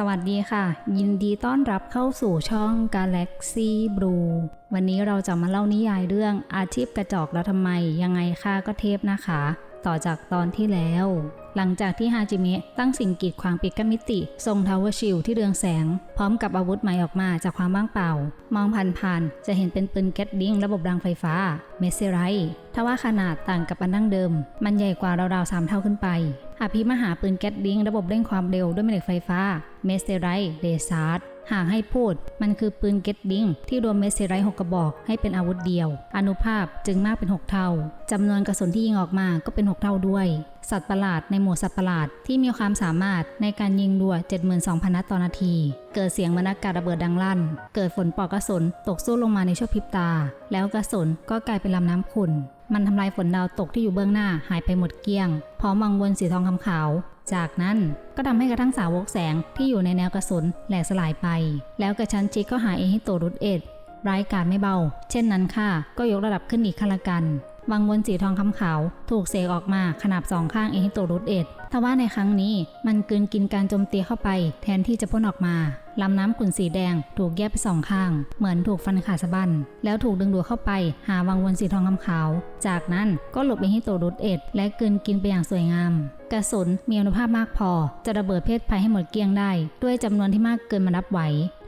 สวัสดีค่ะ ยินดีต้อนรับเข้าสู่ช่อง Galaxy Blue วันนี้เราจะมาเล่านิยายเรื่องอาชีพกระจอกแล้วทำไมยังไงค่าก็เทพนะคะ ต่อจากตอนที่แล้ว หลังจากที่ฮาจิเมะตั้งสิ่งกีดขวางปิดกบมิติ ทรงทาวเวอร์ชิลที่เรืองแสง พร้อมกับอาวุธใหม่ออกมาจากความว่างเปล่า มองผ่านๆจะเห็นเป็นปืนแก๊สดิ้งระบบรางไฟฟ้าเมสเซไรทว่าขนาดต่างกับอันดั้งเดิม มันใหญ่กว่าราวๆสามเท่าขึ้นไปอภิมหาปืนแก๊สดิ้งระบบเร่งความเร็วด้วยแม่เหล็กไฟฟ้าเมสเซไรเดซาร์ หากให้พูด มันคือปืนเก็ตดิงที่รวมเมสเซไรหกกระบอกให้เป็นอาวุธเดียว อนุภาพจึงมากเป็น 6 เท่าจำนวนกระสุนที่ยิงออกมาก็เป็น 6 เท่าด้วย สัตว์ประหลาดในหมู่สัตว์ประหลาดที่มีความสามารถในการยิงดัว 72,000 นัดต่อนาที เกิดเสียงมนอากาศระเบิดดังลั่น เกิดฝนปอกกระสุนตกสู้ลงมาในชั่วพริบตา แล้วกระสุนก็กลายเป็นลำน้ำขุ่นมันทำลายฝนดาวตกที่อยู่เบื้องหน้าหายไปหมดเกลี้ยง พร้อมวังวนสีทองคำขาว จากนั้นก็ทำให้กระทั่งสาวกแสงที่อยู่ในแนวกระสุนแหลกสลายไป แล้วกระชั้นชิดก็หาเอฮิโตรุดเอ็ดร้ายกาจไม่เบา เช่นนั้นค่ะ ก็ยกระดับขึ้นอีกขั้นละกันวังวนสีทองคำขาว ถูกเสกออกมาขนาบสองข้างเอฮิโตรุดเอ็ดทว่าในครั้งนี้มันกลืนกินการโจมตีเข้าไป แทนที่จะพ่นออกมา ลำน้ำขุ่นสีแดง ถูกแยกไปสองข้าง เหมือนถูกฟันขาดสะบั้นแล้วถูกดึงดูดเข้าไป หาวังวนสีทองคำขาว จากนั้นก็หลบไปให้ตัวรุดเอ็ด และกลืนกินไปอย่างสวยงาม กระสุนมีอนุภาพมากพอ จะระเบิดเพศภัยให้หมดเกลี้ยงได้ ด้วยจำนวนที่มากเกินมานับไหว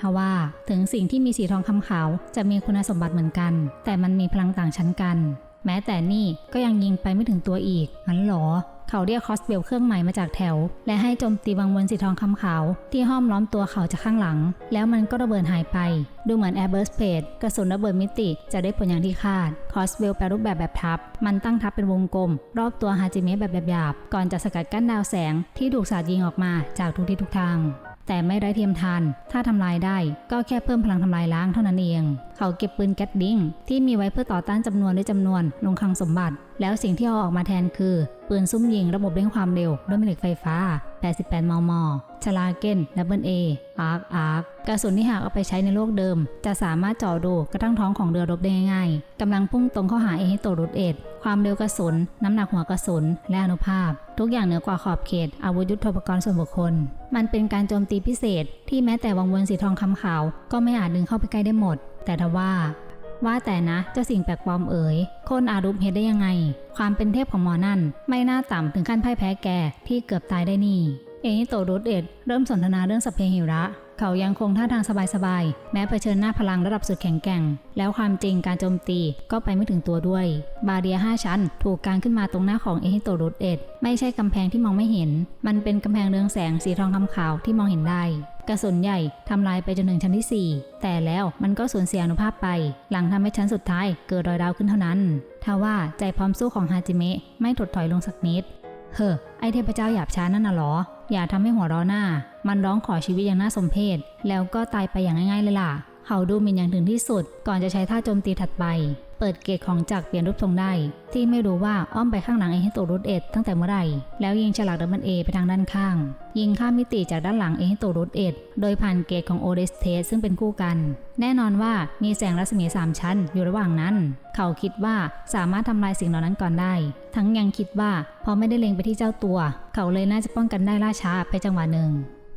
ทว่าถึงสิ่งที่มีสีทองคำขาว จะมีคุณสมบัติเหมือนกัน แต่มันมีพลังต่างชั้นกัน แม้แต่นี่ก็ยังยิงไปไม่ถึงตัวอีกงั้นหรอ เขาเรียกคอสเบลเครื่องใหม่มาจากแถว และให้โจมตีวังวนสีทองคำขาวที่ห้อมล้อมตัวเขาจากข้างหลัง แล้วมันก็ระเบิดหายไป ดูเหมือนแอร์เบิร์สเพดกระสุนระเบิดมิติจะได้ผลอย่างที่คาด คอสเบลแปลรูปแบบแบบทับ มันตั้งทับเป็นวงกลม รอบตัวฮาจิเมะแบบหยาบๆก่อนจะสกัดกั้นดาวแสงที่ถูกสาดยิงออกมาจากทุกทิศทุกทาง แต่ไม่ไร้เทียมทาน ถ้าทำลายได้ก็แค่เพิ่มพลังทำลายล้างเท่านั้นเอง เขาเก็บปืนแก๊สดิ้งที่มีไว้เพื่อต่อต้านจำนวนด้วยจำนวนลงคลังสมบัติ แล้วสิ่งที่เอาออกมาแทนคือปืนซุ่มยิงระบบเร่งความเร็วด้วยแม่เหล็กไฟฟ้า 88 มม ชลาเกนดับเบิลเออาร์คอาร์คกระสุนที่หากเอาไปใช้ในโลกเดิม จะสามารถเจาะดูกระทั่งท้องของเรือรบได้ง่ายๆกำลังพุ่งตรงเข้าหาเอฮิโตรุดเอ็ด ความเร็วกระสุน น้ำหนักหัวกระสุน และอนุภาพ ทุกอย่างเหนือกว่าขอบเขต อาวุธยุทโธปกรณ์ส่วนบุคคล มันเป็นการโจมตีพิเศษ ที่แม้แต่วังวนสีทองคำขาว ก็ไม่อาจดึงเข้าไปใกล้ได้หมด แต่ทว่า ว่าแต่นะเจ้าสิ่งแปลกปลอมเอ๋ยโคนอารุปเฮดได้ยังไง ความเป็นเทพของหมอนั่น ไม่น่าต่ำถึงขั้นพ่ายแพ้แกที่เกือบตายได้นี่ เอนิโตรูดเอ็ดเริ่มสนทนาเรื่องสเพหิระ เขายังคงท่าทางสบายๆ แม้เผชิญหน้าพลังระดับสุดแข็งแกร่ง แล้วความจริงการโจมตีก็ไปไม่ถึงตัวด้วย บาเรียห้าชั้น ถูกการขึ้นมาตรงหน้าของเอฮิโตรุดเอ็ดไม่ใช่กำแพงที่มองไม่เห็น มันเป็นกำแพงเรืองแสงสีทองคำขาวที่มองเห็นได้ กระสุนใหญ่ทำลายไปจนถึงชั้นที่ 4 แต่แล้วมันก็สูญเสียอนุภาพไป หลังทำให้ชั้นสุดท้ายเกิดรอยร้าวขึ้นเท่านั้นทว่าใจพร้อมสู้ของฮาจิเมะไม่ถดถอยลงสักนิด เฮ้อไอเทพเจ้าหยาบช้านั่นน่ะหรอ อย่าทำให้หัวร้อนหน้า มันร้องขอชีวิตอย่างน่าสมเพชแล้วก็ตายไปอย่างง่ายๆเลยล่ะ เขาดูหมินอย่างถึงที่สุด ก่อนจะใช้ท่าโจมตีถัดไป เปิดเกตของจักรเปลี่ยนรูปทรงได้ ที่ไม่รู้ว่าอ้อมไปข้างหลังเอฮิโตรุดเอ็ดตั้งแต่เมื่อไหร่ แล้วยิงฉลากดับเบิลเอไปทางด้านข้าง ยิงข้ามมิติจากด้านหลังเอฮิโตรุดเอ็ดโดยผ่านเกตของโอเดสเทสซึ่งเป็นคู่กัน แน่นอนว่ามีแสงรัศมีสามชั้นอยู่ระหว่างนั้น เขาคิดว่าสามารถทำลายสิ่งเหล่านั้นก่อนได้ ทั้งยังคิดว่าพอไม่ได้เล็งไปที่เจ้าตัว เขาเลยน่าจะป้องกันได้ล่าช้าไปจังหวะหนึ่ง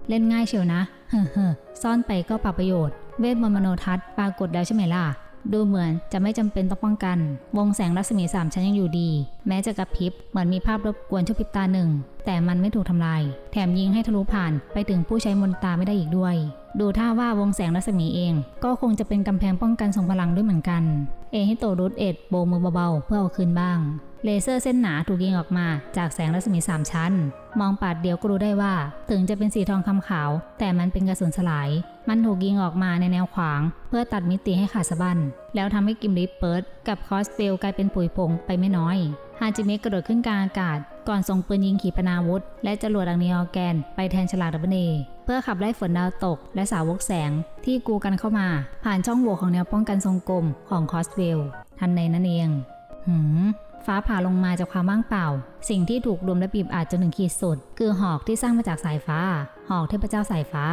เล่นง่ายเชียวนะ เฮ้อเฮ้อซ่อนไปก็เปล่าประโยชน์เวทมนต์มโนทัศน์ปรากฏแล้วใช่ไหมล่ะ ดูเหมือนจะไม่จำเป็นต้องป้องกัน วงแสงรัศมีสามชั้นยังอยู่ดี แม้จะกระพริบเหมือนมีภาพรบกวนชั่วพริบตาหนึ่ง แต่มันไม่ถูกทำลาย แถมยิงให้ทะลุผ่านไปถึงผู้ใช้มนตาไม่ได้อีกด้วย ดูท่าว่าวงแสงรัศมีเอง ก็คงจะเป็นกำแพงป้องกันส่งพลังด้วยเหมือนกัน เอฮิโตรุดเอ็ดโบมือเบาๆ เพื่อเอาคืนบ้าง เลเซอร์เส้นหนาถูกยิงออกมาจากแสงรัศมี 3 ชั้น มองปาดเดียวก็รู้ได้ว่า ถึงจะเป็นสีทองคำขาว แต่มันเป็นกระสุนสลาย มันถูกยิงออกมาในแนวขวาง เพื่อตัดมิติให้ขาดสะบั้นแล้วทำให้กิมลิปเปิดกับคอสเบลกลายเป็นปุ๋ยผงไปไม่น้อยฮาจิเมะกระโดดขึ้นกลางอากาศ ก่อนส่งปืนยิงขีปนาวุธ และจรวดอังนีออแกน ไปแทนฉลากดับเบิลเอเพื่อขับไล่ฝนดาวตก และสาวกแสงที่กูกันเข้ามา ผ่านช่องโหว่ของแนวป้องกันทรงกลมของคอสเวลทันในนั่นเอง หืม ฟ้าผ่าลงมาจากความว่างเปล่า สิ่งที่ถูกรวมและบีบอัดจนถึงขีดสุด คือหอกที่สร้างมาจากสายฟ้า หอกเทพเจ้าสายฟ้า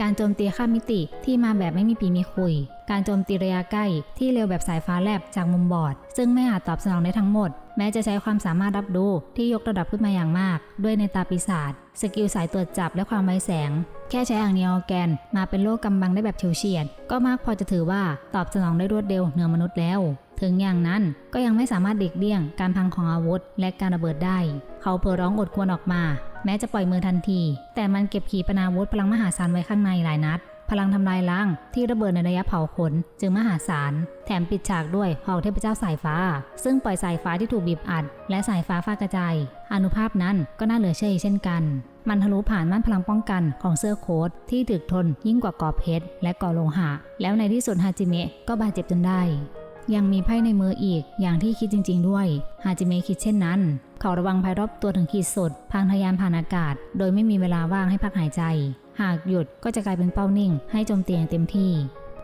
การโจมตีข้ามมิติที่มาแบบไม่มีปีมีคุย การโจมตีระยะใกล้ที่เร็วแบบสายฟ้าแลบจากมุมบอด ซึ่งไม่อาจตอบสนองได้ทั้งหมด แม้จะใช้ความสามารถรับดูที่ยกระดับขึ้นมาอย่างมาก ด้วยในตาปีศาจสกิลสายตรวจจับและความไวแสง แค่ใช้อ่างนีออแกน มาเป็นโลกกำบังได้แบบเฉียวเฉียด ก็มากพอจะถือว่าตอบสนองได้รวดเร็วเหนือมนุษย์แล้ว ถึงอย่างนั้นก็ยังไม่สามารถเด็กเลี่ยงการพังของอาวุธ และการระเบิดได้ เขาเผอร้องอดควรออกมา แม้จะปล่อยมือทันที แต่มันเก็บขีปนาวุธพลังมหาศาลไว้ข้างในหลายนัด พลังทำลายล้างที่ระเบิดในระยะเผาขนจึงมหาศาล แถมปิดฉากด้วยหอกเทพเจ้าสายฟ้า ซึ่งปล่อยสายฟ้าที่ถูกบีบอัด และสายฟ้าฟากระจายอนุภาพนั้นก็น่าเหลือเชื่อเช่นกันมันทะลุผ่านม่านพลังป้องกันของเสื้อโค้ทที่ถึกทนยิ่งกว่ากอบเพชรและกอโลหะ แล้วในที่สุดฮาจิเมะก็บาดเจ็บจนได้ ยังมีไพ่ในมืออีก อย่างที่คิดจริง ๆ ด้วยฮาจิเมะคิดเช่นนั้น เขาระวังภัยรอบตัวถึงขีดสุด พังทะยานผ่านอากาศ โดยไม่มีเวลาว่างให้พักหายใจ หากหยุดก็จะกลายเป็นเป้านิ่ง ให้โจมตีอย่างเต็มที่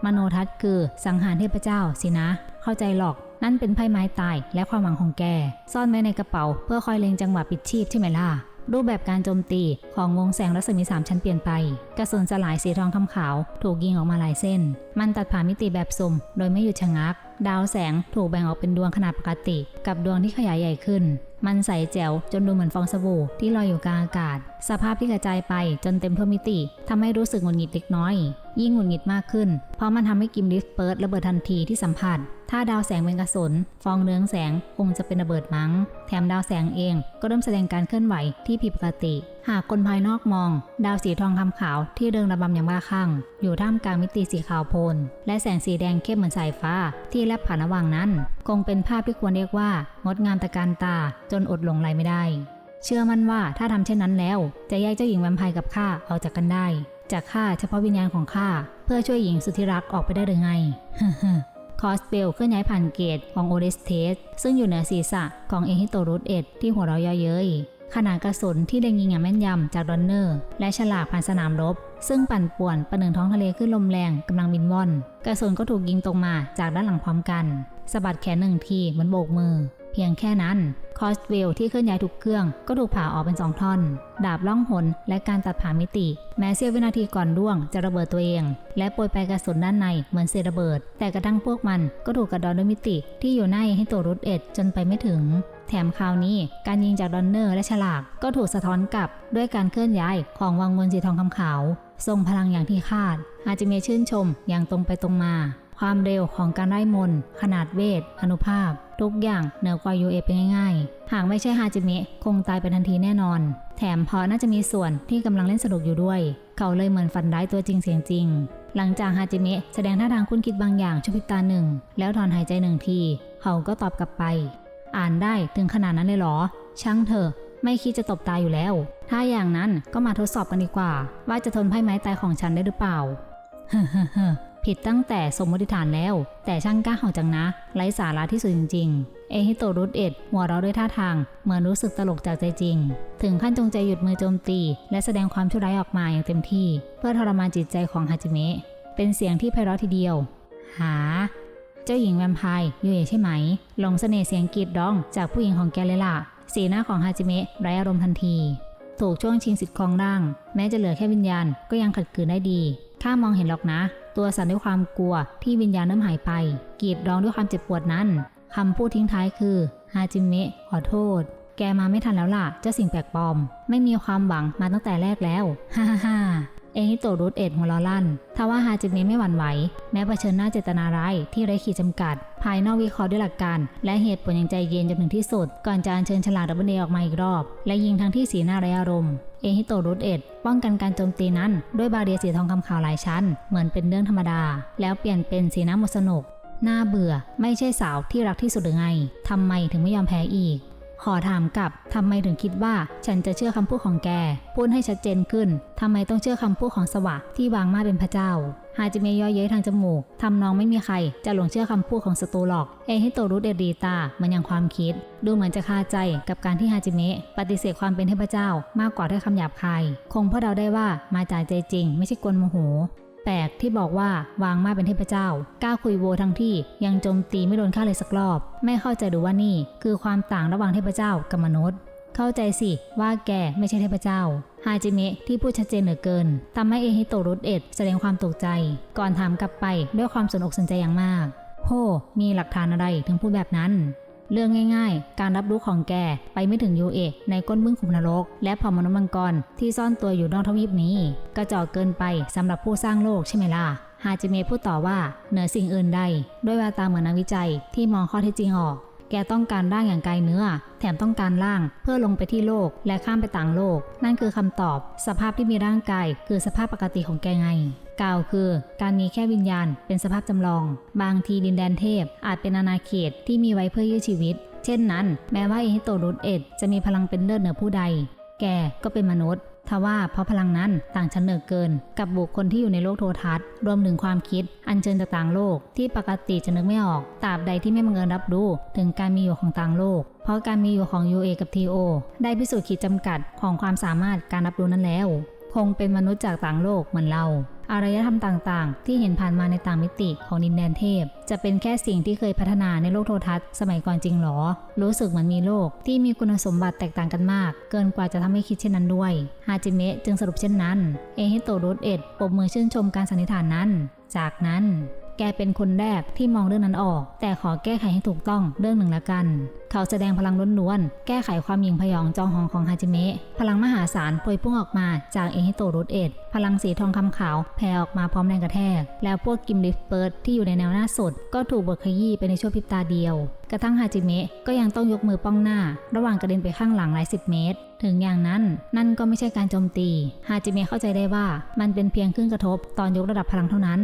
มโนทัศน์คือสังหารเทพเจ้าสินะ เข้าใจหรอก นั่นเป็นไพ่ไม้ตายและความหวังของแก ซ่อนไว้ในกระเป๋า เพื่อคอยเล็งจังหวะปิดชีพใช่ไหมล่ะรูปแบบการโจมตีของวงแสงรัศมีสามชั้นเปลี่ยนไป กระสุนสลายสีทองคำขาว ถูกยิงออกมาหลายเส้น มันตัดผ่านมิติแบบสุ่มโดยไม่หยุดชะงัก ดาวแสงถูกแบ่งออกเป็นดวงขนาดปกติ กับดวงที่ขยายใหญ่ขึ้น มันใสแจ๋วจนดูเหมือนฟองสบู่ที่ลอยอยู่กลางอากาศ สภาพที่กระจายไปจนเต็มทั่วมิติทำให้รู้สึกหงุดหงิดเล็กน้อย ยิ่งหงุดหงิดมากขึ้น เพราะมันทำให้กิมลิฟเปิดระเบิดทันทีที่สัมผัส ถ้าดาวแสงเป็นกระสุน ฟองเรืองแสงคงจะเป็นระเบิดมั้ง แถมดาวแสงเองก็เริ่มแสดงการเคลื่อนไหวที่ผิดปกติ หากคนภายนอกมอง ดาวสีทองคำขาวที่เริงระบำอย่างบ้าคลั่ง อยู่ท่ามกลางมิติสีขาวโพลน และแสงสีแดงเข้มเหมือนสายฟ้า ที่แลบผ่านระหว่างนั้น คงเป็นภาพที่ควรเรียกว่างดงามตะการตา จนอดหลงไหลไม่ได้ เชื่อมั่นว่าถ้าทำเช่นนั้นแล้ว จะแยกเจ้าหญิงแวมไพร์กับข้าออกจากกันได้จากข้าเฉพาะวิญญาณของข้าเพื่อช่วยหญิงสุดที่รักออกไปได้หรือไง คอสเปลเคลื่อนย้ายผ่านเกตของโอเดสเทสซึ่งอยู่เหนือศีรษะของเอฮิโตรุสเอ็ดที่หัวเราะเยาะเย้ยขนาดกระสุนที่เล็งยิงอย่างแม่นยำจากดอนเนอร์ และฉลากผ่านสนามรบ ซึ่งปั่นป่วนประหนึ่งท้องทะเลขึ้นลมแรงกำลังบินว่อน กระสุนก็ถูกยิงตรงมาจากด้านหลังพร้อมกัน สะบัดแขนหนึ่งทีเหมือนโบกมือ เพียงแค่นั้น คอสเวลที่เคลื่อนย้ายทุกเครื่องก็ถูกผ่าออกเป็นสองท่อน ดาบล่องหนและการตัดผ่ามิติ แม้เสี้ยววินาทีก่อนร่วงจะระเบิดตัวเอง และโปรยไปกระสุนด้านในเหมือนเศษระเบิด แต่กระทั่งพวกมันก็ถูกกระดอนด้วยมิติ ที่อยู่ในให้ตัวรุดเอ็ดจนไปไม่ถึงแถมคราวนี้การยิงจากดอนเนอร์และฉลากก็ถูกสะท้อนกลับด้วยการเคลื่อนย้ายของวังวนสีทองคำขาว ทรงพลังอย่างที่คาด อาจจะมีชื่นชมอย่างตรงไปตรงมา ความเร็วของการไล่มน ขนาดเวท อนุภาพ ทุกอย่างเหนือกว่า UA เป็นง่ายๆ หากไม่ใช่ฮาจิเมะคงตายไปทันทีแน่นอน แถมพอน่าจะมีส่วนที่กำลังเล่นสนุกอยู่ด้วย เขาเลยเหมือนฝันร้ายตัวจริงเสียงจริง หลังจากฮาจิเมะแสดงท่าทางคุ้นคิดบางอย่างชั่วพริบตาหนึ่ง แล้วถอนหายใจหนึ่งที เขาก็ตอบกลับไป อ่านได้ถึงขนาดนั้นเลยเหรอ ช่างเถอะไม่คิดจะตบตายอยู่แล้ว ถ้าอย่างนั้นก็มาทดสอบกันดีกว่า ว่าจะทนไพ่ไม้ตายของฉันได้หรือเปล่า เฮ้อ ผิดตั้งแต่สมมติฐานแล้ว แต่ช่างกล้าเห่าจังนะไร้สาระที่สุดจริงๆ เอฮิโตรุสเอ็ดหัวเราะด้วยท่าทาง เหมือนรู้สึกตลกจากใจจริง ถึงขั้นจงใจหยุดมือโจมตี และแสดงความชั่วร้ายออกมาอย่างเต็มที่ เพื่อทรมานจิตใจของฮาจิเมะเป็นเสียงที่ไพเราะทีเดียว หา เจ้าหญิงแวมไพร์ยูเอะใช่ไหมหลงเสน่ห์เสียงกรีดร้องจากผู้หญิงของแกเลยล่ะสีหน้าของฮาจิเมะไร้อารมณ์ทันที ถูกช่วงชิงสิทธิ์ครองร่าง แม้จะเหลือแค่วิญญาณก็ยังขัดขืนได้ดี ข้ามองเห็นหรอกนะ ตัวสั่นด้วยความกลัวที่วิญญาณเริ่มหายไปกรีดร้องด้วยความเจ็บปวดนั้นคำพูดทิ้งท้ายคือฮาจิเมะขอโทษ แกมาไม่ทันแล้วล่ะ เจ้าสิ่งแปลกปลอม ไม่มีความหวังมาตั้งแต่แรกแล้ว ฮ่าฮ่าฮ่า เอฮิโตรุสเอ็ดหัวเราะลั่นทว่าฮาจิเมะไม่หวั่นไหว แม้เผชิญหน้าเจตนาร้ายที่ไร้ขีดจำกัด ภายนอกวิเคราะห์ด้วยหลักการ และเหตุผลอย่างใจเย็นจนถึงที่สุด ก่อนจะอัญเชิญฉลากดับเบิลเดออกมาอีกรอบ และยิงทั้งที่สีหน้าไร้อารมณ์เอฮิโตรุสเอ็ดป้องกันการโจมตีนั้น ด้วยบาเรียสีทองคำขาวหลายชั้น เหมือนเป็นเรื่องธรรมดา แล้วเปลี่ยนเป็นสีน้ำหมดสนุกน่าเบื่อ ไม่ใช่สาวที่รักที่สุดหรือไงทำไมถึงไม่ยอมแพ้อีก ขอถามกลับทำไมถึงคิดว่าฉันจะเชื่อคำพูดของแก พูดให้ชัดเจนขึ้นทำไมต้องเชื่อคำพูดของสวะที่วางมาเป็นพระเจ้าฮาจิเมย่อเย้ยทางจมูกทำน้องไม่มีใคร จะหลงเชื่อคำพูดของสตูหรอก เอฮิโตรุเดรีตามันยังความคิด ดูเหมือนจะคาใจกับการที่ฮาจิเมะปฏิเสธความเป็นเทพเจ้า มากกว่าด้วยคำหยาบคาย คงเพราะเราได้ว่ามาจากใจจริง ไม่ใช่กลโมโห แปลกที่บอกว่าวางมาเป็นเทพเจ้ากล้าคุยโวทั้งที่ยังโจมตีไม่โดนฆ่าเลยสักรอบ ไม่เข้าใจดูว่านี่ คือความต่างระหว่างเทพเจ้ากับมนุษย์ เข้าใจสิว่าแกไม่ใช่เทพเจ้าฮาจิเมะที่พูดชัดเจนเหลือเกินทำให้เอฮิโตรุเอ็ดแสดงความตกใจ ก่อนถามกลับไปด้วยความสนอกสนใจอย่างมากโหมีหลักฐานอะไรถึงพูดแบบนั้น เรื่องง่ายๆ การรับรู้ของแกไปไม่ถึงยูเอะในก้นบึ้งขุมนรก และเผ่ามนุษย์มังกรที่ซ่อนตัวอยู่นอกทวีปนี้ กระจอกเกินไปสำหรับผู้สร้างโลกใช่ไหมล่ะฮาจิเมะพูดต่อว่าเหนือสิ่งอื่นใด ด้วยแววตาเหมือนนักวิจัยที่มองข้อเท็จจริงออก แกต้องการร่างอย่างไกลเนื้อ แถมต้องการร่างเพื่อลงไปที่โลกและข้ามไปต่างโลก นั่นคือคำตอบ สภาพที่มีร่างกายคือสภาพปกติของแกไงกล่าวคือ การมีแค่วิญญาณเป็นสภาพจำลอง บางทีดินแดนเทพ อาจเป็นอาณาเขตที่มีไว้เพื่อยื้อชีวิต เช่นนั้น แม้ว่าเอฮิโตรุดเอ็ดจะมีพลังเป็นเลิศเหนือผู้ใด แกก็เป็นมนุษย์ ทว่าเพราะพลังนั้นต่างชั้นเหนือเกิน กับบุคคลที่อยู่ในโลกโทรทัศน์ รวมถึงความคิด อันเชิญจากต่างโลก ที่ปกติจะนึกไม่ออกตราบใดที่ไม่บังเอิญรับรู้ถึงการมีอยู่ของต่างโลก เพราะการมีอยู่ของ UA กับ TO ได้พิสูจน์ขีดจำกัดของความสามารถการรับรู้นั้นแล้ว คงเป็นมนุษย์จากต่างโลกเหมือนเรา อารยธรรมต่างๆ ที่เห็นผ่านมาในต่างมิติของดินแดนเทพ จะเป็นแค่สิ่งที่เคยพัฒนาในโลกโทรทัศน์สมัยก่อนจริงหรอ รู้สึกเหมือนมีโลกที่มีคุณสมบัติแตกต่างกันมาก เกินกว่าจะทำให้คิดเช่นนั้นด้วย ฮาจิเมะจึงสรุปเช่นนั้น เอฮิโตะรูดเอ็ดปมมือชื่นชมการสันนิษฐานนั้น จากนั้น แกเป็นคนแรกที่มองเรื่องนั้นออก แต่ขอแก้ไขให้ถูกต้องเรื่องหนึ่งละกัน เขาแสดงพลังล้วนๆ แก้ไขความหยิ่งพยองจองหองของฮาจิเมะ พลังมหาศาลพวยพุ่งออกมาจากเอฮิโตรูดเอ็ด พลังสีทองคำขาวแผ่ออกมาพร้อมแรงกระแทก แล้วพวกกิมลิฟเปิร์ดที่อยู่ในแนวหน้าสุด ก็ถูกบดขยี้ไปในช่วงพริบตาเดียว กระทั่งฮาจิเมะก็ยังต้องยกมือป้องหน้า ระหว่างกระเด็นไปข้างหลังหลายสิบเมตรถึงอย่างนั้นนั่นก็ไม่ใช่การโจมตี ฮาจิเมะเข้าใจได้ว่ามันเป็นเพียงครึ่งกระทบตอนยกระดับพลังเท่านั้น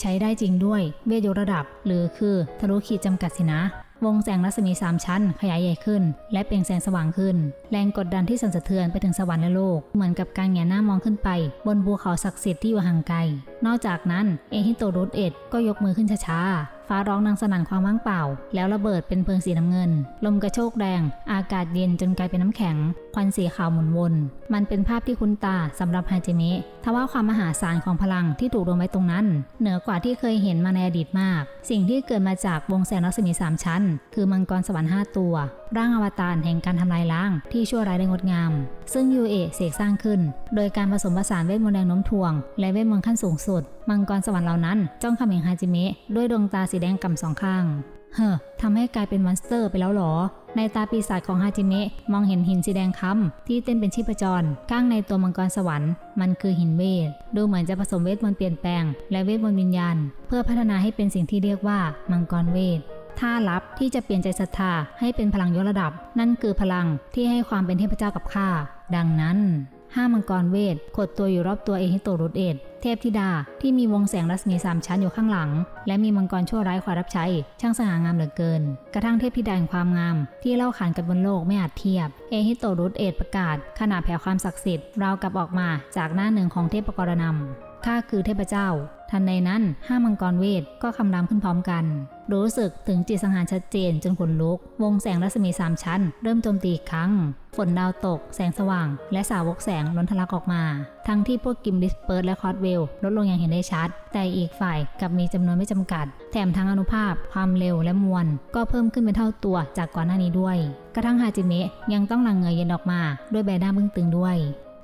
ใช้ได้จริงด้วยเวทยกระดับ หรือคือทะลุขีดจำกัดสินะ วงแสงรัศมี 3 ชั้น ขยายใหญ่ขึ้น และเปล่งแสงสว่างขึ้น แรงกดดันที่สั่นสะเทือนไปถึงสวรรค์และโลก เหมือนกับการแหงหน้ามองขึ้นไป บนภูเขาศักดิ์สิทธิ์ที่อยู่ห่างไกล นอกจากนั้นเอฮิโตรุสเอ็ดก็ยกมือขึ้นช้าๆ ฟ้าร้องดังสนั่นความว่างเปล่า แล้วระเบิดเป็นเพลิงสีน้ำเงิน ลมกระโชกแรง อากาศเย็นจนกลายเป็นน้ำแข็ง ควันสีขาวหมุนวน มันเป็นภาพที่คุ้นตาสำหรับฮาจิเมะทว่าความมหาศาลของพลังที่ถูกรวมไว้ตรงนั้น เหนือกว่าที่เคยเห็นมาในอดีตมาก สิ่งที่เกิดมาจากวงแสงรัศมีสามชั้น คือมังกรสวรรค์ห้าตัวร่างอวตารแห่งการทำลายล้าง ที่ชั่วร้ายได้งดงาม ซึ่งยูเอเสกสร้างขึ้น โดยการผสมผสานเวทมนต์แรงโน้มถ่วง และเวทมนต์ขั้นสูงสุด มังกรสวรรค์เหล่านั้น จ้องเขม็งฮาจิเมะด้วยดวงตาสีแดงกำสองข้าง เฮ้อทำให้กลายเป็นมอนสเตอร์ไปแล้วหรอในตาปีศาจของฮาจิเมะมองเห็นหินสีแดงค้ำที่เต้นเป็นชีพจร ข้างในตัวมังกรสวรรค์ มันคือหินเวท ดูเหมือนจะผสมเวทมนต์เปลี่ยนแปลง และเวทมนต์วิญญาณ เพื่อพัฒนาให้เป็นสิ่งที่เรียกว่ามังกรเวท ท่าลับที่จะเปลี่ยนใจศรัทธาให้เป็นพลังยกระดับ นั่นคือพลังที่ให้ความเป็นเทพเจ้ากับข้า ดังนั้นห้ามังกรเวทขดตัวอยู่รอบตัวเอฮิโตรุดเอ็ดเทพธิดาที่มีวงแสงรัศมีสามชั้นอยู่ข้างหลัง และมีมังกรชั่วร้ายคอยรับใช้ ช่างสง่างามเหลือเกิน กระทั่งเทพธิดาแห่งความงาม ที่เล่าขานกันบนโลกไม่อาจเทียบ เอฮิโตรุดเอ็ดประกาศขนาดแผ่ความศักดิ์สิทธิ์ราวกับออกมาจากหน้าหนึ่งของเทพกรนำข้าคือเทพเจ้า ทันใดนั้นห้ามังกรเวทก็คำรามขึ้นพร้อมกัน รู้สึกถึงจิตสังหารชัดเจนจนขนลุก วงแสงรัศมีสามชั้น เริ่มโจมตีอีกครั้ง ฝนดาวตก แสงสว่าง และสาวกแสงล้นทะลักออกมา ทั้งที่พวกกิมลิสเปิร์ดและคอร์ดเวลลดลงอย่างเห็นได้ชัด แต่อีกฝ่ายกลับมีจำนวนไม่จำกัด แถมทั้งอนุภาพ ความเร็วและมวลก็เพิ่มขึ้นเป็นเท่าตัวจากก่อนหน้านี้ด้วย กระทั่งฮาจิเมะยังต้องหลังเงื่อเย็นออกมา ด้วยใบหน้าบึ้งตึงด้วย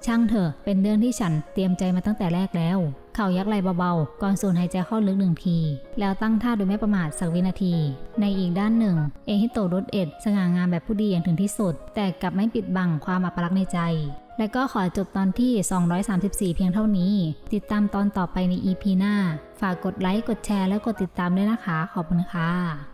ช่างเถอะ เป็นเรื่องที่ฉันเตรียมใจมาตั้งแต่แรกแล้ว เข่ายักไหลเบาๆ ก่อนสูดหายใจเข้าลึกหนึ่งที แล้วตั้งท่าโดยไม่ประมาทสักวินาที ในอีกด้านหนึ่ง เอฮิโตรถเอ็ด สง่างามแบบผู้ดีอย่างถึงที่สุด แต่กลับไม่ปิดบังความอัปลักษณ์ในใจ และก็ขอจบตอนที่ 234 เพียงเท่านี้ ติดตามตอนต่อไปใน EP หน้า ฝากกดไลค์ กดแชร์ และกดติดตามด้วยนะคะ ขอบคุณค่ะ